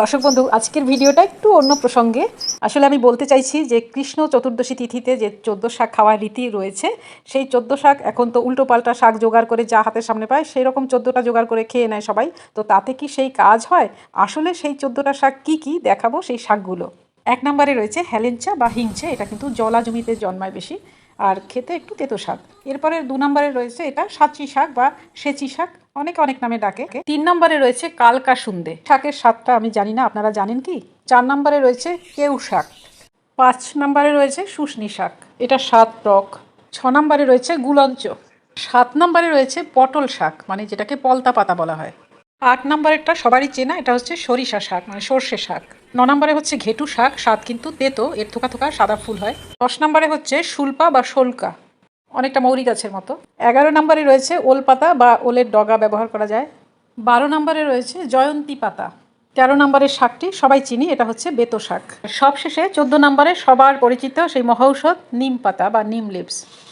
দর্শক বন্ধু, আজকের ভিডিওটা একটু অন্য প্রসঙ্গে। আসলে আমি বলতে চাইছি যে, কৃষ্ণ চতুর্দশী তিথিতে যে চোদ্দ শাক খাওয়ার রীতি রয়েছে, সেই চোদ্দ শাক এখন তো উল্টো পাল্টা শাক জোগাড় করে যা হাতের সামনে পায় সেই রকম চোদ্দোটা জোগাড় করে খেয়ে নেয় সবাই। তো তাতে কি সেই কাজ হয়? আসলে সেই চোদ্দোটা শাক কি কি দেখাবো সেই শাকগুলো? এক নম্বরে রয়েছে হেলেঞ্চা বা হিংচে এটা কিন্তু জলা জমিতে জন্মায় বেশি। আর খেতে একটু তেতো শাক। এরপরে দু নম্বরে রয়েছে এটা সাচি শাক বা সেচি শাক। অনেক অনেক নামে ডাকে। তিন নম্বরে রয়েছে কালকা সুন্দে শাকের স্বাদটা আমি জানি না, আপনারা জানেন কি? চার নম্বরে রয়েছে কেউ শাক। পাঁচ নম্বরে রয়েছে শুশনি শাক। এটা সাত টক। ছ নম্বরে রয়েছে গুলঞ্চ। সাত নম্বরে রয়েছে পটল শাক মানে যেটাকে পলতা পাতা বলা হয়। আট নম্বরেরটা সবারই চেনা, এটা হচ্ছে সরিষা শাক মানে সর্ষে শাক। ন নম্বরে হচ্ছে ঘেটু শাক, স্বাদ কিন্তু তেতো, এর থোকা থোকা সাদা ফুল হয়। দশ নম্বরে হচ্ছে শুল্পা বা শোলকা। অনেকটা মৌরি গাছের মতো। এগারো নম্বরে রয়েছে ওল পাতা বা ওলের ডগা ব্যবহার করা যায়। বারো নম্বরে রয়েছে জয়ন্তী পাতা। তেরো নম্বরের শাকটি সবাই চিনি, এটা হচ্ছে বেতো শাক। সবশেষে চোদ্দ নম্বরে সবার পরিচিত সেই মহৌষধ নিম পাতা বা নিম লিভস।